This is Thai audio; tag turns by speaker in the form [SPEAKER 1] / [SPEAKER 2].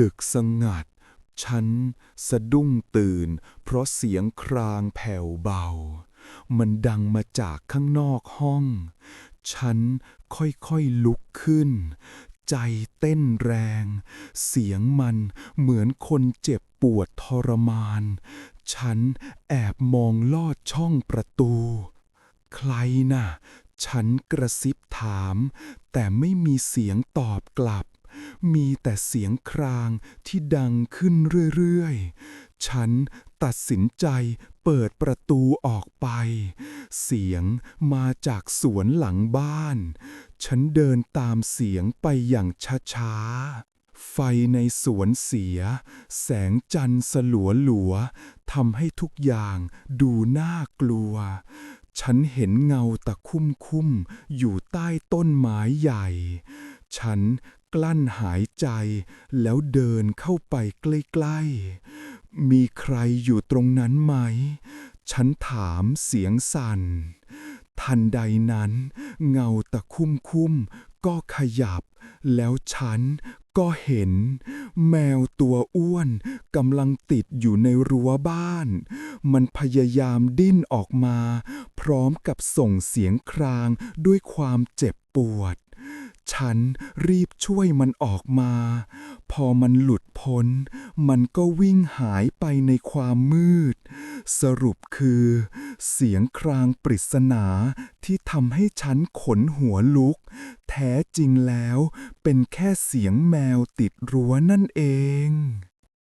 [SPEAKER 1] ดึกสงัด ฉันสะดุ้งตื่น เพราะเสียงครางแผ่วเบา มันดังมาจากข้างนอกห้อง ฉันค่อยๆลุกขึ้น ใจเต้นแรง เสียงมันเหมือนคนเจ็บปวดทรมาน ฉันแอบมองลอดช่องประตู ใครน่ะ ฉันกระซิบถาม แต่ไม่มีเสียงตอบกลับ มีแต่เสียงครางที่ดังขึ้นเรื่อยๆ ฉันตัดสินใจเปิดประตูออกไป เสียงมาจากสวนหลังบ้าน ฉันเดินตามเสียงไปอย่างช้าๆไฟในสวนเสีย แสงจันทร์สลัวหลัวๆทำให้ทุกอย่างดูน่ากลัว ฉันเห็นเงาตะคุ่มคุ่มๆอยู่ใต้ต้นไม้ใหญ่ ฉัน กลั้นหายใจ แล้วเดินเข้าไปใกล้ๆ มีใครอยู่ตรงนั้นไหม ฉันถามเสียงสั่น ทันใดนั้น เงาตะคุ่มคุ่มๆก็ขยับ แล้วฉันก็เห็น แมวตัวอ้วนกำลังติดอยู่ในรั้วบ้าน มันพยายามดิ้นออกมา พร้อมกับส่งเสียงครางด้วยความเจ็บปวด ฉันรีบช่วยมันออกมา พอมันหลุดพ้น มันก็วิ่งหายไปในความมืด สรุปคือ เสียงครางปริศนาที่ทำให้ฉันขนหัวลุก แท้จริงแล้วเป็นแค่เสียงแมวติดรั้วนั่นเอง